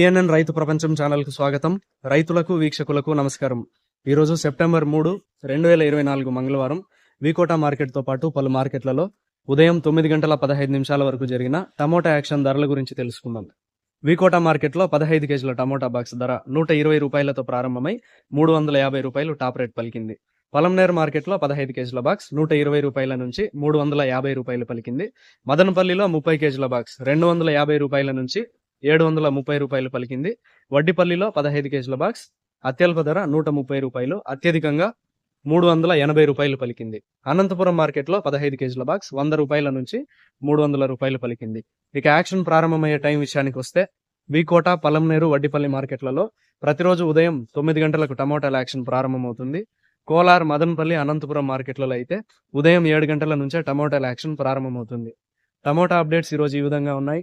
PNN రైతు ప్రపంచం ఛానల్కు స్వాగతం. రైతులకు వీక్షకులకు నమస్కారం. ఈరోజు సెప్టెంబర్ మూడు రెండు వేల ఇరవై నాలుగు మంగళవారం వికోటా మార్కెట్తో పాటు పలు మార్కెట్లలో ఉదయం తొమ్మిది గంటల పదహైదు నిమిషాల వరకు జరిగిన టమోటా యాక్షన్ ధరల గురించి తెలుసుకుందాం. వికోటా మార్కెట్లో పదహైదు కేజీల టమోటా బాక్స్ ధర నూట ఇరవై రూపాయలతో ప్రారంభమై మూడు వందల యాభై రూపాయలు టాప్ రేట్ పలికింది. పలంనేర్ మార్కెట్లో పదహైదు కేజీల బాక్స్ నూట ఇరవై రూపాయల నుంచి మూడు వందల యాభై రూపాయలు పలికింది. మదనపల్లిలో ముప్పై కేజీల బాక్స్ రెండు వందల యాభై రూపాయల నుంచి ఏడు వందల ముప్పై రూపాయలు పలికింది. వడ్డిపల్లిలో పదహైదు కేజీల బాక్స్ అత్యల్ప ధర నూట ముప్పై రూపాయలు అత్యధికంగా మూడు వందల ఎనభై రూపాయలు పలికింది. అనంతపురం మార్కెట్లో పదహైదు కేజీల బాక్స్ వంద రూపాయల నుంచి మూడు వందల రూపాయలు పలికింది. ఇక యాక్షన్ ప్రారంభమయ్యే టైం విషయానికి వస్తే వికోట పలంనేరు వడ్డిపల్లి మార్కెట్లలో ప్రతిరోజు ఉదయం తొమ్మిది గంటలకు టమోటాల యాక్షన్ ప్రారంభమవుతుంది. కోలార్ మదన్పల్లి అనంతపురం మార్కెట్లలో అయితే ఉదయం ఏడు గంటల నుంచే టమోటాల యాక్షన్ ప్రారంభమవుతుంది. టమోటా అప్డేట్స్ ఈరోజు ఈ విధంగా ఉన్నాయి.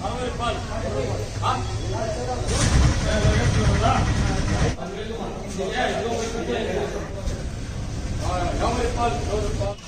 아, 양호 빨리, 너도 빨리.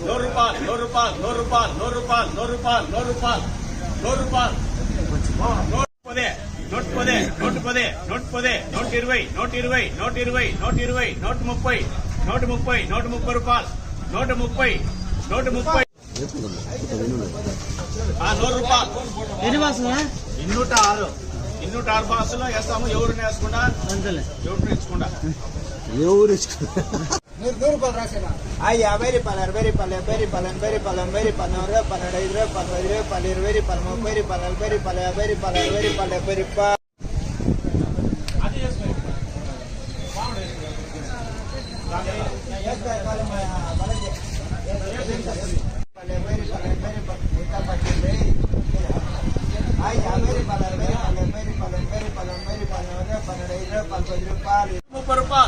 నూరు రూపాయలు నూరు రూపాయలు నూరు రూపాయలు నూరు రూపాయలు నూరు రూపాయలు నూరు రూపాయలు నూరు రూపాయలు నూట పదే నూట పదే నూట పదే నూట పదే నూట ఇరవై నూట ఇరవై నూట ఇరవై నూట ఇరవై నూట ముప్పై నూట ముప్పై నూట ముప్పై రూపాయలు నూట ముప్పై నూట ముప్పై ఆ నూరు రూపాయలు. ఇన్నూట ఆరు ఇన్నూట ఆరు బాసులో వేస్తాము ఎవరిని వేసుకుండా ఎవరిని వేసుకుండా ఎవరు ఆ ನೂರು ರೂಪಾಯಿ ರಾಸಿನ ಅಯ್ಯ ಬೇರಿ ಪಲ್ಲಾರು ಬೇರಿ ಪಲ್ಯ ಬೇರಿ ಪಲ್ಲನ್ ಬೇರಿ ಪಲ್ಲನ್ ಬೇರಿ ಪನ್ನೂರು ಪನ್ನಡ ಇದ್ರೆ ಪನ್ನಡ ಇದ್ರೆ ಪನ್ನೀರು ಬೇರಿ ಪಲ್ಮ ಬೇರಿ ಪಲ್ಲ ಬೇರಿ ಪಲ್ಯ ಬೇರಿ ಪಲ್ಲ ಬೇರಿ ಪಲ್ಯ ಬೇರಿ ಪ ಮುಪ್ಪರು ರೂಪಾಯಿ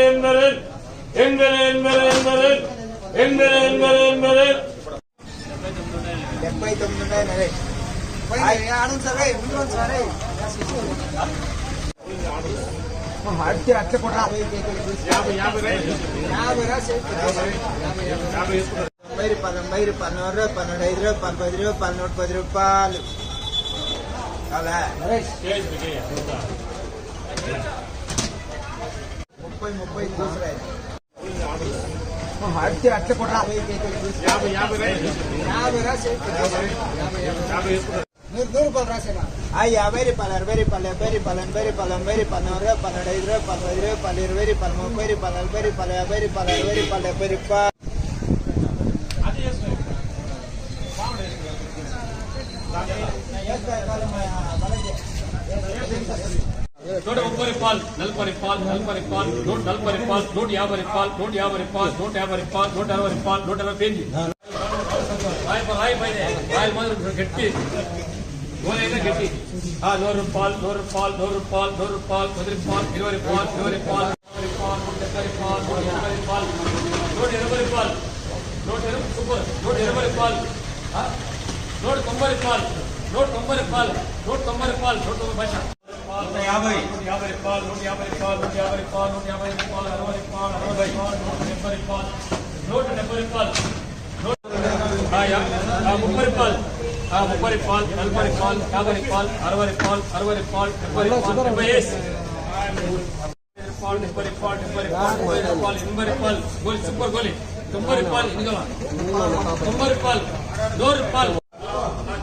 என்பது என்பது என்பது என்பது என்பது என்பது డెబ్బై తొమ్మిది ఉన్నాయి మరి ఆనంద్ సరే ముందు సరే అడితే అట్ల కూడా యాభై రూపాయలు తొంభై రూపాయలు పన్నెండు రూపాయలు పన్నెండు ఐదు రూపాయలు పది రూపాయలు నూట పది రూపాయలు ముప్పై ముప్పై దూసరాయి అట్లా అట్లా కూడా యాభై యాభై రైతు యాభై రాసి యాభై వేసుకుంటారు నూరు నూరు రూపాయలు రాసేనా ఆ యాభై రూపాయలు అరవై రూపాయలు డెబ్బై రూపాయలు ఎనభై రూపాయలు తొంభై రూపాయలు నూరు రూపాయలు పన్నెండు ఐదు రూపాయలు పది రూపాయలు ఇరవై రూపాయలు ముప్పై రూపాయలు నలభై రూపాయలు యాభై రూపాయలు అరవై రూపాయలు డెబ్బై రూపాయలు అది చేసుకో నూట ముప్పై రూపాయలు నలభై రూపాయలు నలభై రూపాయలు నూట నలభై రూపాయలు నూట యాభై రూపాయలు నూట యాభై రూపాయలు నూట యాభై రూపాయలు నూట అరవై రూపాయలు నూట అరవై పేజీ రాయి రాయి పైన రాయల మాదిరి గట్టి గోలైనా గట్టి ఆ నూరు రూపాయలు నూరు రూపాయలు నూరు రూపాయలు నూరు రూపాయలు పది రూపాయలు ఇరవై రూపాయలు ఇరవై రూపాయలు ముప్పై రూపాయలు నూట డెబ్బై రూపాయలు నూట ఎనభై రూపాయలు నూట ఎనభై రూపాయలు నూట ఎనభై సూపర్ నూట ఎనభై రూపాయలు ఆ? నూట తొంభై రూపాయలు నూట తొంభై రూపాయలు నూట తొంభై రూపాయలు నూట తొంభై పైసా నూట యాభై నూట యాభై రూపాయలు నూట యాభై రూపాయలు నూట యాభై రూపాయలు నూట యాభై రూపాయలు అరవై రూపాయలు అరవై రూపాయలు నూట డెబ్బై రూపాయలు నూట డెబ్బై రూపాయలు ఆ, యా- ఆ, ముప్పై రూపాయలు ఆ, ముప్పై రూపాయలు నలభై రూపాయలు యాభై రూపాయలు అరవై రూపాయలు అరవై రూపాయలు డెబ్బై రూపాయలు డెబ్బై వేసి రూపాయలు డెబ్బై రూపాయలు డెబ్బై రూపాయలు ముప్పై రూపాయలు ఎనభై రూపాయలు గోలి సూపర్ గోలి తొంభై రూపాయలు ఇందులో తొంభై రూపాయలు నూరు రూపాయలు